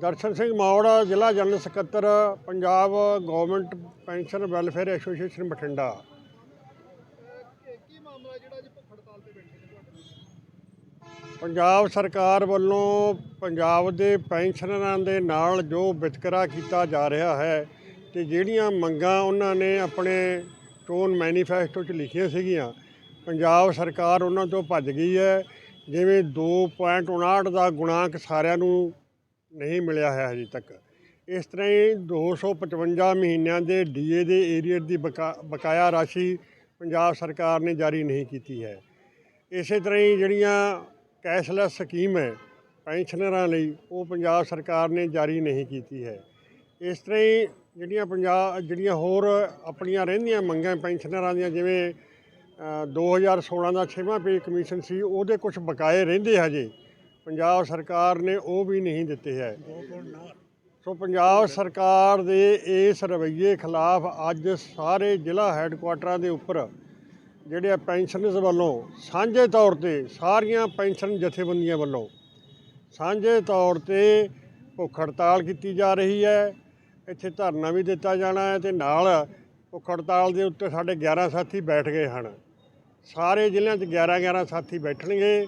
ਦਰਸ਼ਨ ਸਿੰਘ ਮੌੜ, ਜ਼ਿਲ੍ਹਾ ਜਨਰਲ ਸਕੱਤਰ, Punjab government pension welfare association Bathinda. ਕੀ ਮਾਮਲਾ ਜਿਹੜਾ ਅੱਜ ਭੁੱਖ ਹੜਤਾਲ ਤੇ ਬੈਠੇ ਨੇ ਤੁਹਾਡੇ ਪੰਜਾਬ ਸਰਕਾਰ ਵੱਲੋਂ ਪੰਜਾਬ ਦੇ ਪੈਨਸ਼ਨਰਾਂ ਦੇ ਨਾਲ ਜੋ ਵਿਤਕਰਾ ਕੀਤਾ ਜਾ ਰਿਹਾ ਹੈ ਤੇ ਜਿਹੜੀਆਂ ਮੰਗਾਂ ਉਹਨਾਂ ਨੇ ਆਪਣੇ ਚੋਣ ਮੈਨੀਫੈਸਟੋ 'ਚ ਲਿਖੀਆਂ ਸੀਗੀਆਂ, ਪੰਜਾਬ ਸਰਕਾਰ ਉਹਨਾਂ ਤੋਂ ਭੱਜ ਗਈ ਹੈ। ਜਿਵੇਂ 2.59 ਦਾ ਗੁਣਾਂਕ ਸਾਰਿਆਂ ਨੂੰ ਨਹੀਂ ਮਿਲਿਆ ਹੈ ਹਜੇ ਤੱਕ। ਇਸ ਤਰ੍ਹਾਂ ਹੀ 255 ਮਹੀਨਿਆਂ ਦੇ ਡੀਏ ਦੇ ਏਰੀਅਰ ਦੀ ਬਕਾ- ਬਕਾਇਆ ਰਾਸ਼ੀ ਪੰਜਾਬ ਸਰਕਾਰ ਨੇ ਜਾਰੀ ਨਹੀਂ ਕੀਤੀ ਹੈ। ਇਸੇ ਤਰ੍ਹਾਂ ਹੀ ਜਿਹੜੀਆਂ ਕੈਸ਼ਲੈਸ ਸਕੀਮ ਹੈ ਪੈਨਸ਼ਨਰਾਂ ਲਈ ਉਹ ਪੰਜਾਬ ਸਰਕਾਰ ਨੇ ਜਾਰੀ ਨਹੀਂ ਕੀਤੀ ਹੈ। ਇਸ ਤਰ੍ਹਾਂ ਹੀ ਜਿਹੜੀਆਂ ਪੰਜਾਬ ਜਿਹੜੀਆਂ ਹੋਰ ਆਪਣੀਆਂ ਰਹਿੰਦੀਆਂ ਮੰਗਾਂ ਪੈਨਸ਼ਨਰਾਂ ਦੀਆਂ ਜਿਵੇਂ ਅ, 2016 ਦਾ 6ਵਾਂ ਪੇ ਕਮਿਸ਼ਨ ਸੀ ਉਹਦੇ ਕੁਝ ਬਕਾਏ ਰਹਿੰਦੇ ਹਜੇ। ਪੰਜਾਬ ਸਰਕਾਰ ਨੇ ਉਹ ਵੀ ਨਹੀਂ ਦਿੱਤੇ ਹੈ। ਸੋ ਪੰਜਾਬ ਸਰਕਾਰ ਦੇ ਇਸ ਰਵੱਈਏ ਖਿਲਾਫ ਅੱਜ ਸਾਰੇ ਜ਼ਿਲ੍ਹਾ ਹੈੱਡਕੁਆਟਰਾਂ ਦੇ ਉੱਪਰ ਜਿਹੜੇ ਆ ਪੈਨਸ਼ਨਰਸ ਵੱਲੋਂ ਸਾਂਝੇ ਤੌਰ ਤੇ ਸਾਰੀਆਂ ਪੈਨਸ਼ਨ ਜਥੇਬੰਦੀਆਂ ਵੱਲੋਂ ਸਾਂਝੇ ਤੌਰ ਤੇ ਭੁੱਖ ਹੜਤਾਲ ਕੀਤੀ ਜਾ ਰਹੀ ਹੈ। ਇੱਥੇ ਧਰਨਾ ਵੀ ਦਿੱਤਾ ਜਾਣਾ ਹੈ ਤੇ ਨਾਲ ਭੁੱਖ ਹੜਤਾਲ ਦੇ ਉੱਤੇ ਸਾਡੇ 11 ਸਾਥੀ ਬੈਠ ਗਏ ਹਨ। ਸਾਰੇ ਜ਼ਿਲ੍ਹਿਆਂ 'ਚ 11 11 ਸਾਥੀ ਬੈਠਣਗੇ।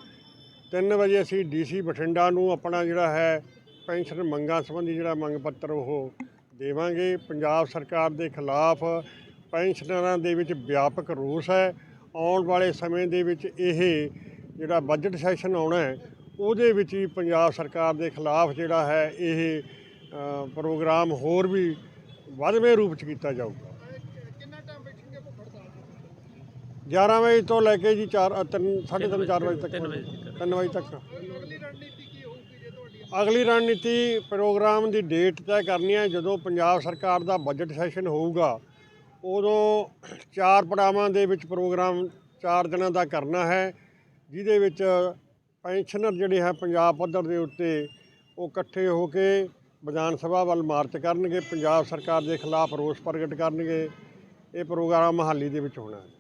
3 ਵਜੇ ਅਸੀਂ ਡੀਸੀ ਬਠਿੰਡਾ ਨੂੰ ਆਪਣਾ ਜਿਹੜਾ ਹੈ ਪੈਨਸ਼ਨ ਮੰਗਾਂ ਸੰਬੰਧੀ ਜਿਹੜਾ ਮੰਗ ਪੱਤਰ ਉਹ ਦੇਵਾਂਗੇ। ਪੰਜਾਬ ਸਰਕਾਰ ਦੇ ਖਿਲਾਫ ਪੈਨਸ਼ਨਰਾਂ ਦੇ ਵਿੱਚ ਵਿਆਪਕ ਰੋਸ ਹੈ। ਆਉਣ ਵਾਲੇ ਸਮੇਂ ਦੇ ਵਿੱਚ ਇਹ ਜਿਹੜਾ ਬਜਟ ਸੈਸ਼ਨ ਆਉਣਾ ਹੈ ਉਹਦੇ ਵਿੱਚ ਵੀ ਪੰਜਾਬ ਸਰਕਾਰ ਦੇ ਖਿਲਾਫ ਜਿਹੜਾ ਹੈ ਇਹ ਪ੍ਰੋਗਰਾਮ ਹੋਰ ਵੀ ਵੱਧਵੇਂ ਰੂਪ ਚ ਕੀਤਾ ਜਾਊਗਾ। ਕਿੰਨਾ ਟਾਈਮ ਬੈਠਣਗੇ ਭੁੱਖ ਹੜਤਾਲ ਤੇ 11 ਵਜੇ ਤੋਂ ਲੈ ਕੇ ਜੀ 4 3 3:30 4 ਵਜੇ ਤੱਕ। 3 ਵਜੇ ਤੱਕ। ਅਗਲੀ ਰਣਨੀਤੀ ਪ੍ਰੋਗਰਾਮ ਦੀ ਡੇਟ ਤੈਅ ਕਰਨੀ ਹੈ। ਜਦੋਂ ਪੰਜਾਬ ਸਰਕਾਰ ਦਾ ਬਜਟ ਸੈਸ਼ਨ ਹੋਊਗਾ, ਉਦੋਂ ਚਾਰ ਪੜਾਵਾਂ ਦੇ ਵਿੱਚ ਪ੍ਰੋਗਰਾਮ ਚਾਰ ਦਿਨਾਂ ਦਾ ਕਰਨਾ ਹੈ, ਜਿਹਦੇ ਵਿੱਚ ਪੈਨਸ਼ਨਰ ਜਿਹੜੇ ਹੈ ਪੰਜਾਬ ਪੱਧਰ ਦੇ ਉੱਤੇ, ਉਹ ਇਕੱਠੇ ਹੋ ਕੇ ਵਿਧਾਨ ਸਭਾ ਵੱਲ ਮਾਰਚ ਕਰਨਗੇ। ਪੰਜਾਬ ਸਰਕਾਰ ਦੇ ਖਿਲਾਫ ਰੋਸ ਪ੍ਰਗਟ ਕਰਨਗੇ। ਇਹ ਪ੍ਰੋਗਰਾਮ ਮਹਾਲੀ ਦੇ ਵਿੱਚ ਹੋਣਾ ਹੈ।